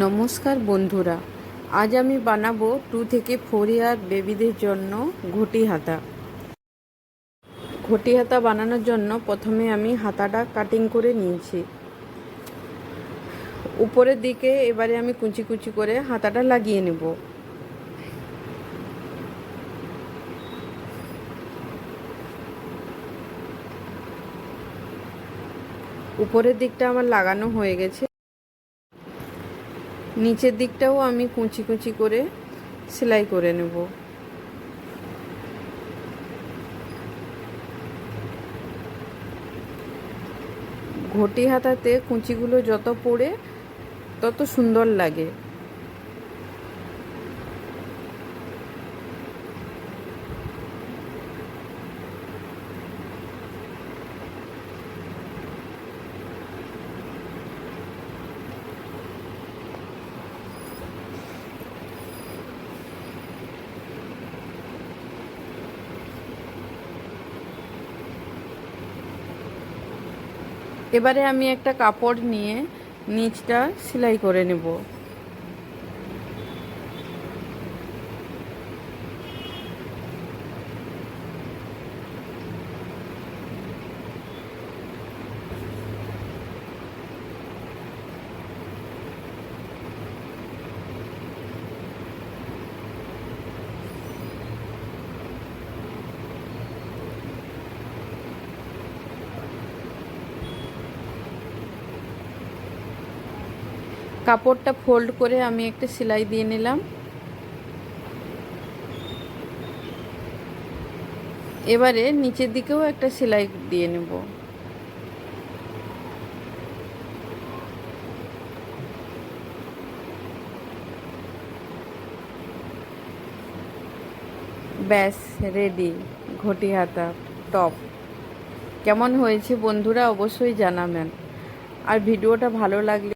নমস্কার বন্ধুরা, আজ আমি বানাবো টু থেকে ফোর ইয়ার বেবিদের জন্য ঘটি হাতা। ঘটি হাতা বানানোর জন্য প্রথমে আমি হাতাটা কাটিং করে নিয়েছি। উপরের দিকে এবারে আমি কুচি কুচি করে হাতাটা লাগিয়ে নেব। উপরের দিকটা আমার লাগানো হয়ে গেছে। নিচের দিকটাও আমি কুচি কুচি করে সেলাই করে নেব। ঘটি হাতাতে কুচিগুলো যত পড়ে তত সুন্দর লাগে। এবারে আমি একটা কাপড় নিয়ে নিচটা সেলাই করে নেব। কাপড়টা ফোল্ড করে আমি একটা সেলাই দিয়ে নিলাম। এবারে নিচের দিকেও একটা সেলাই দিয়ে নেব। ব্যাস রেডি ঘটি হাতা টপ কেমন হয়েছে বন্ধুরা অবশ্যই জানাবেন। আর ভিডিওটা ভালো লাগলে